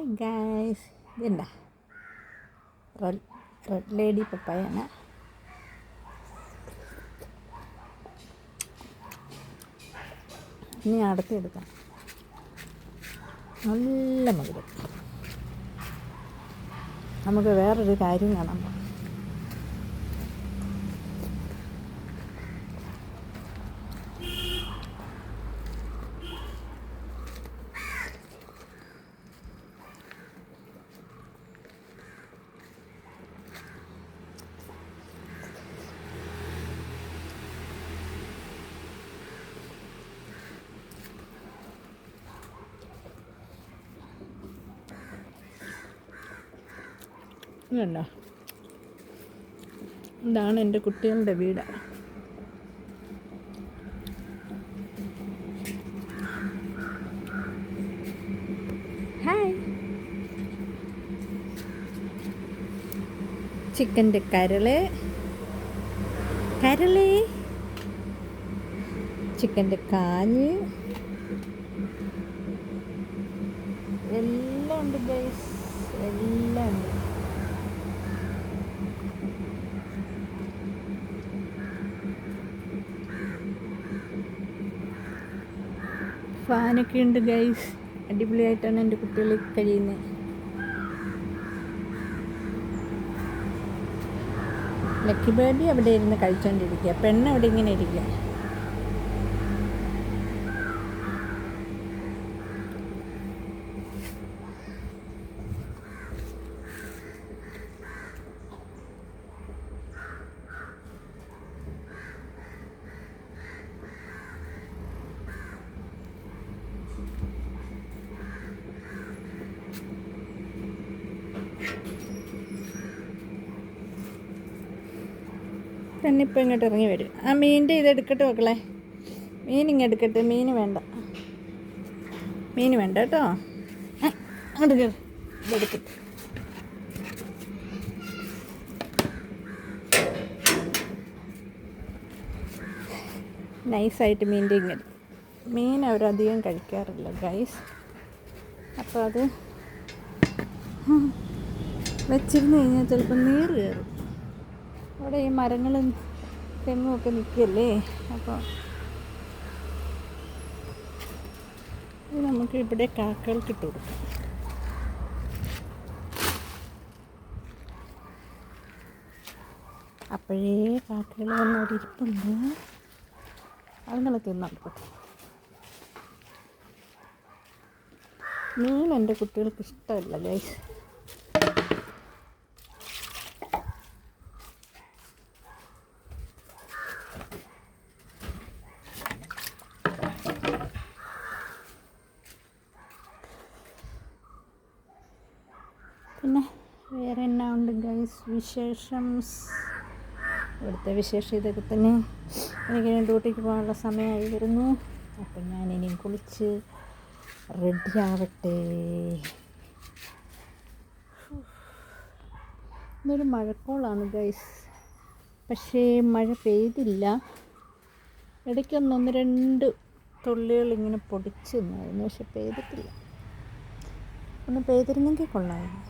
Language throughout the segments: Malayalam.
ഹായ് ഗായ്സ് ഇതെന്താ? റെഡ് റെഡ് ലേഡി പപ്പായാണ്. ഇനി അടുത്തെടുക്കാം നല്ല മധുരം. നമുക്ക് വേറൊരു കാര്യം കാണാം ഇതുണ്ടോ? ഇതാണ് എന്റെ കുട്ടികളുടെ വീട്. ഹായ് ചിക്കന്റെ കരൾ. കരൾ. ചിക്കന്റെ കാൽ എല്ലാം ഉണ്ട് ഗൈസ് എല്ലാം ഉണ്ട്. ഫാനൊക്കെ ഉണ്ട് ഗൈസ് അടിപൊളിയായിട്ടാണ് എന്റെ കുട്ടികൾ കഴിയുന്നത്. ലക്കി ബേബി അവിടെ ഇരുന്ന് കഴിച്ചുകൊണ്ടിരിക്കുക പെണ്ണ് അവിടെ ഇങ്ങനെ ഇരിക്കുക. പെണ്ണ് ഇപ്പം ഇങ്ങോട്ട് ഇറങ്ങി വരും. ആ മീനിന്റെ ഇത് എടുക്കട്ടെ മക്കളെ. മീൻ ഇങ്ങ് എടുക്കട്ടെ. മീൻ വേണ്ട. മീൻ വേണ്ട കേട്ടോ. അങ്ങോട്ട് ഇതെടുക്കട്ടെ നൈസായിട്ട് മീന്റെ ഇങ്ങനെ മീൻ അവരധികം കഴിക്കാറില്ല ഗൈസ് അപ്പോൾ അത് വെച്ചിരുന്ന് കഴിഞ്ഞാൽ ചിലപ്പോൾ നീറ് കയറും. അവിടെ ഈ മരങ്ങളും തെങ്ങും ഒക്കെ നിൽക്കല്ലേ അപ്പോൾ നമുക്ക് ഇവിടെ കാക്കകൾക്ക് ഇട്ട് കൊടുക്കാം. അപ്പോഴേ കാക്കകൾ വന്ന് അവിടെ ഇരിപ്പുണ്ട്. അതുങ്ങളെ തിന്നോട്ടെ മീൻ എന്റെ കുട്ടികൾക്ക് ഇഷ്ടമല്ല ഗൈസ് പിന്നെ വേറെ എന്നാ ഉണ്ട് ഗൈസ് വിശേഷം. ഇവിടുത്തെ വിശേഷം ഇതൊക്കെ തന്നെ. എനിക്ക് ഡ്യൂട്ടിക്ക് പോകാനുള്ള സമയമായി വരുന്നു. അപ്പം ഞാൻ ഇനി കുളിച്ച് റെഡി ആവട്ടെ. ഇതൊരു മഴക്കോളാണ് ഗൈസ് പക്ഷേ മഴ പെയ്തില്ല. ഇടയ്ക്കൊന്ന് ഒന്ന് രണ്ട് തുള്ളികൾ ഇങ്ങനെ പൊടിച്ചു നിന്നായിരുന്നു പക്ഷെ പെയ്തിട്ടില്ല. ഒന്ന് പെയ്തിരുന്നെങ്കിൽ കൊള്ളാമായിരുന്നു.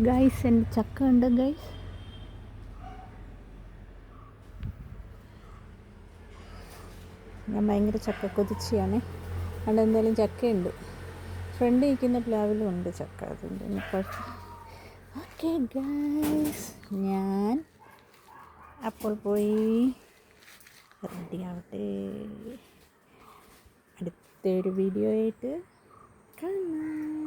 ഗൈസ് എന്റെ ചക്ക ഉണ്ട് ഗൈസ് ഞാൻ ഭയങ്കര ചക്ക കൊതിച്ചിയാണ്. അവിടെ എന്തായാലും ചക്കയുണ്ട്. ഫ്രണ്ട് ഇരിക്കുന്ന പ്ലാവിലും ഉണ്ട് ചക്ക. അതുകൊണ്ട് ഓക്കെ ഗൈസ് ഞാൻ അപ്പോൾ പോയി. റെഡി ആവട്ടെ. അടുത്തൊരു വീഡിയോ ആയിട്ട് കാണാം.